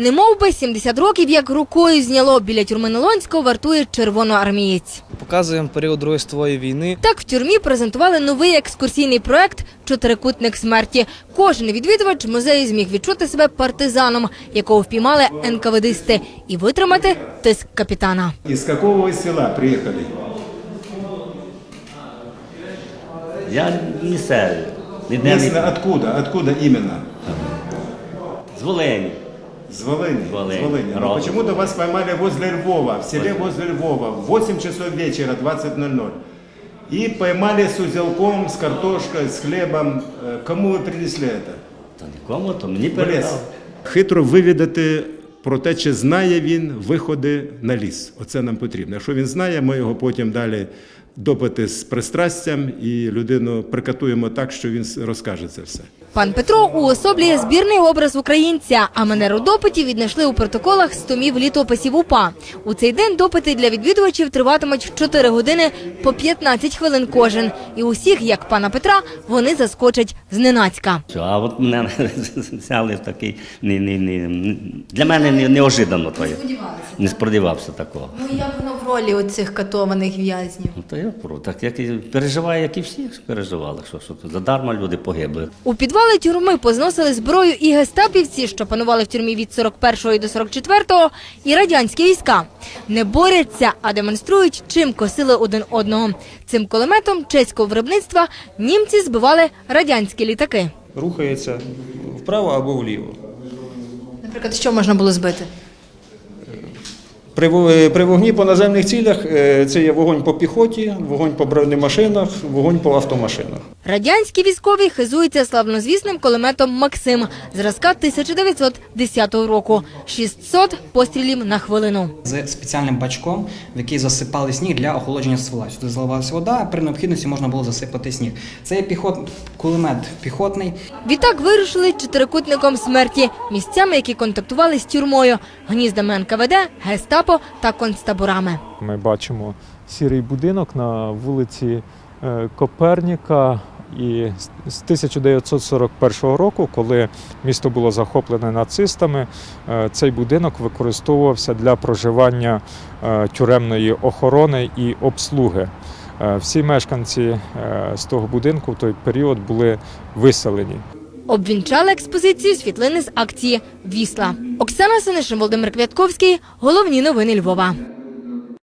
Немов би 70 років, як рукою зняло біля тюрми Налонського, вартує червоноармієць. Показуємо період Другої світової війни. Так в тюрмі презентували новий екскурсійний проект Чотирикутник смерті. Кожен відвідувач музею зміг відчути себе партизаном, якого впіймали НКВДисти, і витримати тиск капітана. Из какого вы села приехали? Я місцевий. Ніде Местно не откуда? Откуда именно? з Волині. С Волыни. С Волыни. С Волыни. Но Родом. почему-то вас поймали возле Львова, в селе возле Львова, в 8 часов вечера, 20.00. И поймали с узелком, с картошкой, с хлебом. Э, Кому вы принесли это? То нікому, то мені В ліс. передав. Хитро вивідати про те, чи знає він виходи на ліс. Оце нам потрібно. Якщо він знає, ми його потім далі допити з пристрастям і людину прикатуємо так, що він розкаже це все. Пан Петро уособлює збірний образ українця, а манеру допитів віднайшли у протоколах з томів літописів УПА. У цей день допити для відвідувачів триватимуть 4 години по 15 хвилин кожен. І усіх, як пана Петра, вони заскочать зненацька. А от мене взяли в такий не, не, не, для мене не, неожиданно то. є. Не сподівався такого. Ну як воно в ролі оцих катованих в'язнів? Ну, то я про так як і переживаю, як і всі переживали. Що, що тут задарма люди погибли. У підвали тюрми позносили зброю і гестапівці, що панували в тюрмі від 41-го до 44-го, і радянські війська. Не борються, а демонструють, чим косили один одного. Цим кулеметом чеського виробництва німці збивали радянські літаки. рухається вправо або вліво. Наприклад, що можна було збити? При, при вогні по наземних цілях е, це є вогонь по піхоті, вогонь по бронемашинах, вогонь по автомашинах. Радянські військові хизуються славнозвісним кулеметом Максим зразка 1910 року. 600 пострілів на хвилину. з спеціальним бачком, в який засипали сніг для охолодження ствола. Сюди заливалася вода, а при необхідності можна було засипати сніг. Це є піхот, кулемет піхотний. Відтак вирушили чотирикутником смерті, місцями, які контактували з тюрмою, гніздами НКВД, гестапо та концтаборами. Ми бачимо сірий будинок на вулиці е, Коперніка. І з- з 1941 року, коли місто було захоплене нацистами, е, цей будинок використовувався для проживання е, тюремної охорони і обслуги. Всі мешканці з того будинку в той період були виселені. Обвінчали експозицію світлини з акції Вісла. Оксана Синишин, Володимир Квятковський. Головні новини Львова.